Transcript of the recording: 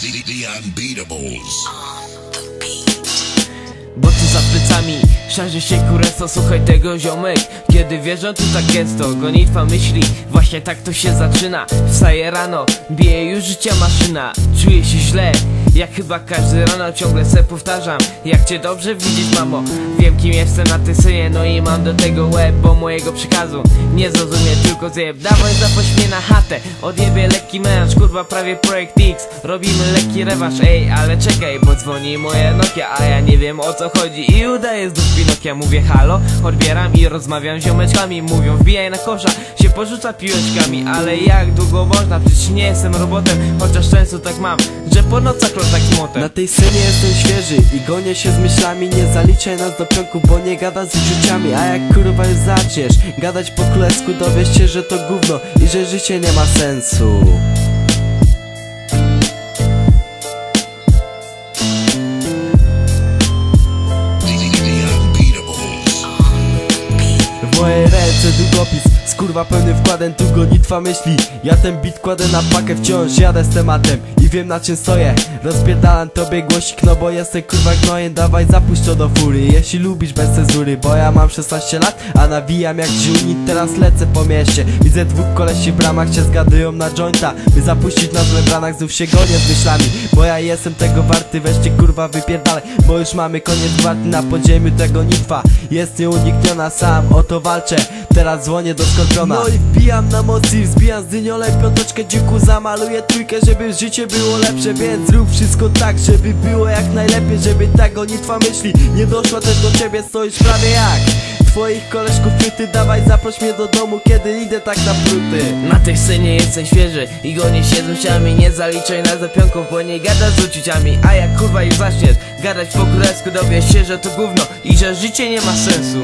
the, the, the unbeatables. The beat. Szarzy się kureso Słuchaj tego ziomek. Kiedy wierzą tu tak gęsto Gonitwa myśli. Właśnie tak to się zaczyna. Wstaje rano Bije już życia maszyna. Czuję się źle jak chyba każdy rano ciągle se powtarzam. Jak cię dobrze widzieć mamo? Wiem kim jestem na tej scenie No i mam do tego łeb Bo mojego przekazu nie zrozumie tylko zjeb. Dawaj zaproś mnie na chatę. Odjebie lekki melanż Kurwa prawie projekt X. Robimy lekki rewanż Ej ale czekaj Bo dzwoni moje Nokia A ja nie wiem o co chodzi. I udaję znów Pinokia Mówię halo Odbieram i rozmawiam z ziomeczkami. Mówią wbijaj na kosza Się porzuca piłeczkami. Ale jak długo można? Przecież nie jestem robotem Chociaż często tak mam Że po nocach tak z Na tej scenie jestem świeży i gonię się z myślami. Nie zaliczaj nas do pionków, bo nie gada z uczuciami A jak kurwa już zaczniesz gadać po królewsku Dowiesz się, że to gówno i że życie nie ma sensu ręce długopis z kurwa pełnym wkładem Tu gonitwa myśli. Ja ten bit kładę na pakę Wciąż jadę z tematem wiem na czym stoję. Rozpierdalam tobie głosik No bo jestem kurwa gnojem. Dawaj zapuść to do fury. Jeśli lubisz bez cenzury Bo ja mam 16 lat A nawijam jak ziółnit Teraz lecę po mieście. Widzę dwóch kolesi w bramach się zgadują na jointa. By zapuścić na złe branach Znów się gonię z myślami. Bo ja jestem tego warty Weźcie kurwa wypierdalaj. Bo już mamy koniec warty Na podziemiu tego nitwa Jest nieunikniona sam O to walczę. Teraz dzwonię do Skorpiona No i wbijam na moc i wzbijam z dyniolem Piąteczkę dziku. Zamaluję trójkę Żeby życie było lepsze Więc zrób wszystko tak, żeby było jak najlepiej Żeby ta gonitwa myśli Nie doszła też do ciebie Stoisz prawie jak Twoich koleżków pyty Dawaj zaproś mnie do domu Kiedy idę tak na pruty Na tej scenie jestem świeży I gonię się myślami Nie zaliczaj nas do pionków Bo nie gadasz z uczuciami. A jak kurwa już zaczniesz Gadać po królewsku Dowiesz się, że to gówno I że życie nie ma sensu